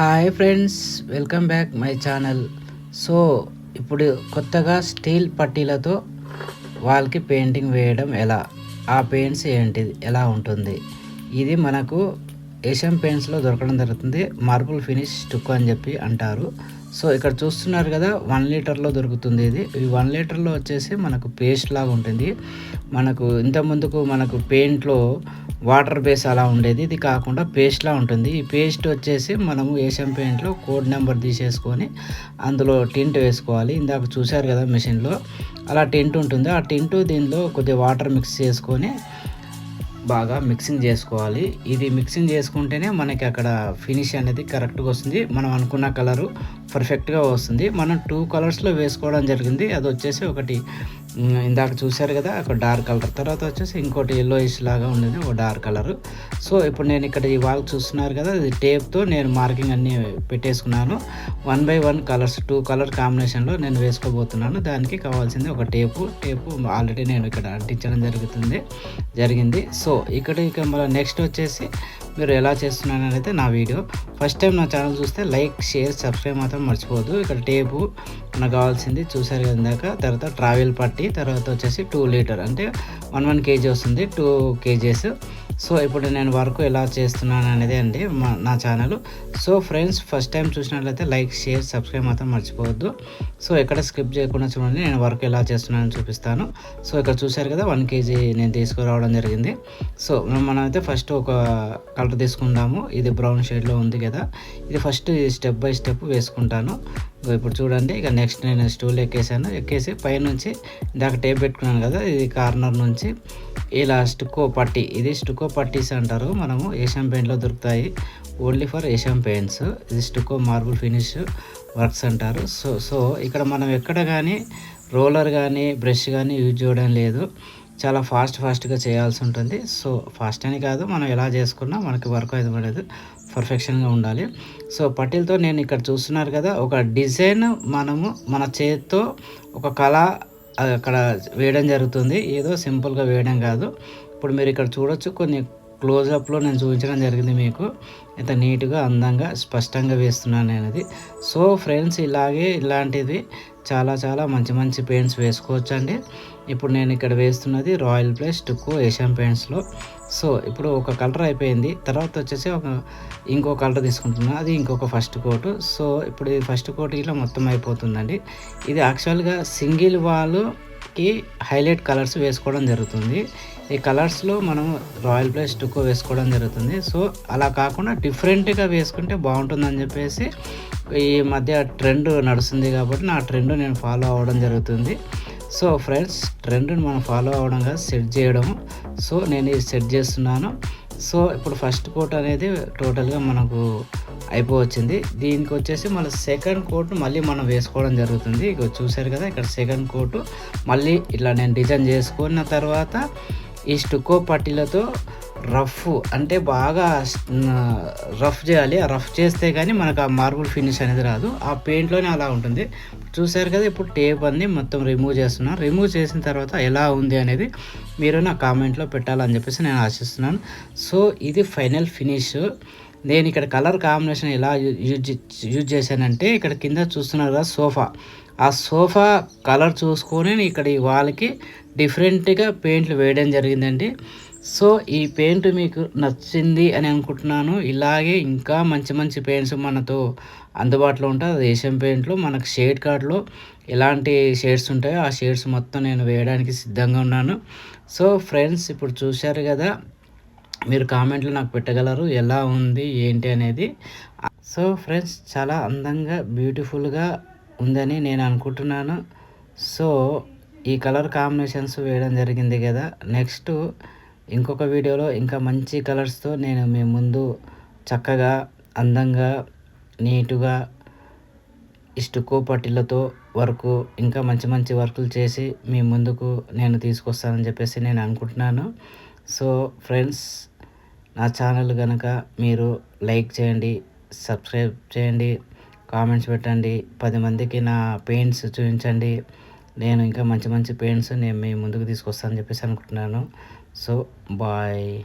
Hi friends welcome back my channel so ఇప్పుడు కొత్తగా steel పట్టీలతో వాళ్ళకి పెయింటింగ్ వేయడం ఎలా? ఆ పెయింట్స్ ఏంటిది ఎలా ఉంటుంది? ఇది మనకు ఏషియన్ పెయింట్స్లో దొరకడం జరుగుతుంది. మార్బుల్ ఫినిష్ స్టుక్ అని చెప్పి అంటారు. సో ఇక్కడ చూస్తున్నారు కదా వన్ లీటర్లో దొరుకుతుంది ఇది. ఈ వన్ లీటర్లో వచ్చేసి మనకు పేస్ట్ లాగా ఉంటుంది. మనకు ఇంత ముందుకు మనకు పెయింట్లో వాటర్ బేస్ అలా ఉండేది. ఇది కాకుండా పేస్ట్లా ఉంటుంది. ఈ పేస్ట్ వచ్చేసి మనము ఏషియన్ పెయింట్లో కోడ్ నెంబర్ తీసేసుకొని అందులో టింట్ వేసుకోవాలి. ఇందాక చూశారు కదా మిషన్లో అలా టింట్ ఉంటుంది. ఆ టింటు దీనిలో కొద్దిగా వాటర్ మిక్స్ చేసుకొని బాగా మిక్సింగ్ చేసుకోవాలి. ఇది మిక్సింగ్ చేసుకుంటేనే మనకి అక్కడ ఫినిష్ అనేది కరెక్ట్గా వస్తుంది. మనం అనుకున్న కలరు పర్ఫెక్ట్గా వస్తుంది. మనం టూ కలర్స్లో వేసుకోవడం జరిగింది. అది వచ్చేసి ఒకటి ఇందాక చూశారు కదా ఒక డార్క్ కలర్. తర్వాత వచ్చేసి ఇంకోటి ఎల్లోయిష్ లాగా ఉండేది ఒక డార్క్ కలర్. సో ఇప్పుడు నేను ఇక్కడ ఈ వాల్ చూస్తున్నారు కదా ఇది టేప్తో నేను మార్కింగ్ అన్నీ పెట్టేసుకున్నాను. One by one colours two colour కాంబినేషన్లో నేను వేసుకోబోతున్నాను. దానికి కావాల్సింది ఒక టేపు టేపు ఆల్రెడీ నేను ఇక్కడ అంటించడం జరుగుతుంది జరిగింది. సో ఇక్కడ ఇక మళ్ళీ నెక్స్ట్ వచ్చేసి మీరు ఎలా చేస్తున్నాను అయితే నా వీడియో. ఫస్ట్ టైం నా ఛానల్ చూస్తే లైక్ షేర్ సబ్స్క్రైబ్ మాత్రం మర్చిపోవద్దు. ఇక్కడ టేపు మనకు కావాల్సింది చూసారు ఇందాక. తర్వాత ట్రావెల్ పట్టి తర్వాత వచ్చేసి టూ లీటర్ అంటే వన్ వన్ కేజీ వస్తుంది టూ కేజీస్ సో ఇప్పుడు నేను వర్క్ ఎలా చేస్తున్నాను అనేది అండి నా channel. So friends first time చూసినట్లయితే లైక్ షేర్ సబ్స్క్రైబ్ మాత్రం మర్చిపోవద్దు. సో ఎక్కడ స్కిప్ చేయకుండా చూడండి నేను వర్క్ ఎలా చేస్తున్నానని చూపిస్తాను. సో ఇక్కడ చూశారు కదా వన్ కేజీ నేను తీసుకురావడం జరిగింది. సో మనం అయితే ఫస్ట్ ఒక కలర్ తీసుకుందాము. ఇది బ్రౌన్ షేడ్లో ఉంది కదా. ఇది ఫస్ట్ స్టెప్ బై స్టెప్ వేసుకుంటాను. ఇప్పుడు చూడండి ఇక నెక్స్ట్ నేను స్టూల్ ఎక్కేసాను. ఎక్కేసి పైనుంచి ఇందాక టేప్ పెట్టుకున్నాను కదా ఇది కార్నర్ నుంచి. ఇలా స్టుకో పట్టి ఇది స్టుకో పట్టీస్ అంటారు. మనము ఏషియన్ పెయింట్లో దొరుకుతాయి. ఓన్లీ ఫర్ ఏషియన్ పెయింట్స్ ఇది స్టుకో మార్బుల్ ఫినిష్ వర్క్స్ అంటారు. సో సో ఇక్కడ మనం ఎక్కడ కానీ రోలర్ కానీ బ్రష్ కానీ యూజ్ చేయడం లేదు. చాలా ఫాస్ట్ ఫాస్ట్గా చేయాల్సి ఉంటుంది. సో ఫాస్ట్ అని కాదు మనం ఎలా చేసుకున్నా మనకి వర్క్ అయితే పడేది. పర్ఫెక్షన్గా ఉండాలి. సో పట్టీలతో నేను ఇక్కడ చూస్తున్నారు కదా ఒక డిజైన్ మనము మన చేతితో ఒక కళ అక్కడ వేయడం జరుగుతుంది. ఏదో సింపుల్గా వేయడం కాదు. ఇప్పుడు మీరు ఇక్కడ చూడొచ్చు కొన్ని క్లోజప్లో నేను చూపించడం జరిగింది మీకు. ఎంత నీట్గా అందంగా స్పష్టంగా వేస్తున్నాను అనేది. సో ఫ్రెండ్స్ ఇలాగే ఇలాంటిది చాలా చాలా మంచి మంచి పెయింట్స్ వేసుకోవచ్చు అండి ఇప్పుడు నేను ఇక్కడ వేస్తున్నది రాయల్ ప్లేస్ టుక్కు ఏషియన్ పెయింట్స్లో సో ఇప్పుడు ఒక కలర్ అయిపోయింది. తర్వాత వచ్చేసి ఒక ఇంకో కలర్ తీసుకుంటున్నా. అది ఇంకొక ఫస్ట్ కోటు సో ఇప్పుడు ఈ ఫస్ట్ కోట్ ఇలా మొత్తం అయిపోతుందండి. ఇది యాక్చువల్గా సింగిల్ ఈ హైలైట్ కలర్స్ వేసుకోవడం జరుగుతుంది. ఈ కలర్స్లో మనం రాయల్ ప్లేస్ టుక్కో వేసుకోవడం జరుగుతుంది. సో అలా కాకుండా డిఫరెంట్గా వేసుకుంటే బాగుంటుందని చెప్పేసి ఈ మధ్య ట్రెండ్ నడుస్తుంది కాబట్టి నా ట్రెండ్ నేను ఫాలో అవ్వడం జరుగుతుంది. సో ఫ్రెండ్స్ ట్రెండ్ని మనం ఫాలో అవ్వడంగా సెట్ చేయడం. సో నేను ఇది సెట్ చేస్తున్నాను. సో ఇప్పుడు ఫస్ట్ కోట్ అనేది టోటల్గా మనకు అయిపోవచ్చింది. దీనికి వచ్చేసి మళ్ళీ సెకండ్ కోట్ మళ్ళీ మనం వేసుకోవడం జరుగుతుంది. ఇక చూసారు కదా ఇక్కడ సెకండ్ కోటు మళ్ళీ ఇట్లా నేను డిజైన్ చేసుకున్న తర్వాత ఈ స్టుకో పట్టీలతో రఫ్ అంటే బాగా రఫ్ చేయాలి. ఆ రఫ్ చేస్తే కానీ మనకు ఆ మార్బుల్ ఫినిష్ అనేది రాదు. ఆ పెయింట్లోనే అలా ఉంటుంది. చూసారు కదా ఇప్పుడు టేప్ అన్ని మొత్తం రిమూవ్ చేస్తున్నాను రిమూవ్ చేసిన తర్వాత ఎలా ఉంది అనేది మీరు నా కామెంట్లో పెట్టాలని చెప్పేసి నేను ఆశిస్తున్నాను. సో ఇది ఫైనల్ ఫినిష్ నేను ఇక్కడ కలర్ కాంబినేషన్ ఎలా యూజ్ యూజ్ చేశానంటే ఇక్కడ కింద చూస్తున్నారు కదా సోఫా. ఆ సోఫా కలర్ చూసుకొని ఇక్కడ ఈ వాళ్ళకి డిఫరెంట్గా పెయింట్లు వేయడం జరిగిందండి. సో ఈ పెయింట్ మీకు నచ్చింది అని అనుకుంటున్నాను. ఇలాగే ఇంకా మంచి మంచి పెయింట్స్ మనతో అందుబాటులో ఉంటాయి. అది ఏషియన్ పెయింట్లో మనకు షేడ్ కార్డ్లో ఎలాంటి షేడ్స్ ఉంటాయో ఆ షేడ్స్ మొత్తం నేను వేయడానికి సిద్ధంగా ఉన్నాను. సో ఫ్రెండ్స్ ఇప్పుడు చూశారు కదా మీరు కామెంట్లు నాకు పెట్టగలరు ఎలా ఉంది ఏంటి అనేది. సో ఫ్రెండ్స్ చాలా అందంగా బ్యూటిఫుల్గా ఉందని నేను అనుకుంటున్నాను. సో ఈ కలర్ కాంబినేషన్స్ వేయడం జరిగింది కదా. నెక్స్ట్ ఇంకొక వీడియోలో ఇంకా మంచి కలర్స్తో నేను మీ ముందు చక్కగా అందంగా నీటుగా ఇష్టుకో పట్టిలతో వర్క్ ఇంకా మంచి మంచి వర్కులు చేసి మీ ముందుకు నేను తీసుకొస్తానని చెప్పేసి నేను అనుకుంటున్నాను. సో ఫ్రెండ్స్ నా ఛానల్ కనుక మీరు లైక్ చేయండి సబ్స్క్రైబ్ చేయండి కామెంట్స్ పెట్టండి పది మందికి నా పెయింట్స్ చూపించండి. నేను ఇంకా మంచి మంచి పెయింట్స్ నేను మీ ముందుకు తీసుకొస్తానని చెప్పేసి అనుకుంటున్నాను. So bye.